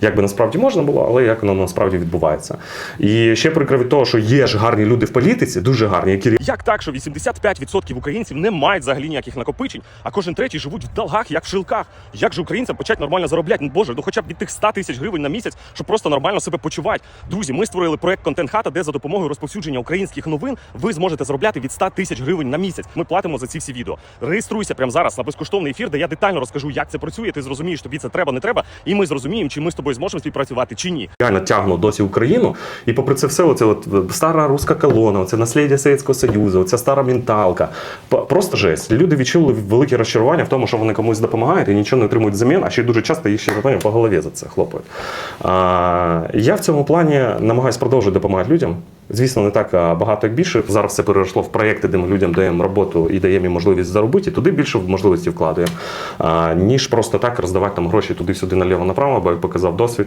Як би насправді можна було, але як воно насправді відбувається. І ще прикро від того, що є ж гарні люди в політиці, дуже гарні, які Як так, що 85% українців не мають взагалі ніяких накопичень, а кожен третій живуть в долгах, як в шилках? Як же українцям почати нормально заробляти? Ну боже, ну хоча б від тих 100 тисяч гривень на місяць, щоб просто нормально себе почувати. Друзі, ми створили проект Контент Хата, де за допомогою розповсюдження українських новин ви зможете заробляти від 100 тисяч гривень на місяць. Ми платимо за ці всі відео. Реєструйся прямо зараз на безкоштовний ефір, де я детально розкажу, як це працює. Ти зрозумієш, тобі це треба, не треба, і ми зрозуміємо, чи ми з тобою зможемо співпрацювати чи ні. реально тягнуть досі Україну. І попри це все, оце от стара руська колона, це наслідя Совєтського Союзу, ця стара менталка. Просто жесть. Люди відчули велике розчарування в тому, що вони комусь допомагають і нічого не отримують взамін, а ще дуже часто їх ще знаєте, по голові за це хлопають. Я в цьому плані намагаюся продовжувати допомагати людям. Звісно, не так багато, як більше. Зараз все перейшло в проєкти, де ми людям даємо роботу і даємо їм можливість заробити, і туди більше можливості вкладаємо, ніж просто так роздавати там гроші туди-сюди наліво-направо, бо як показав досвід.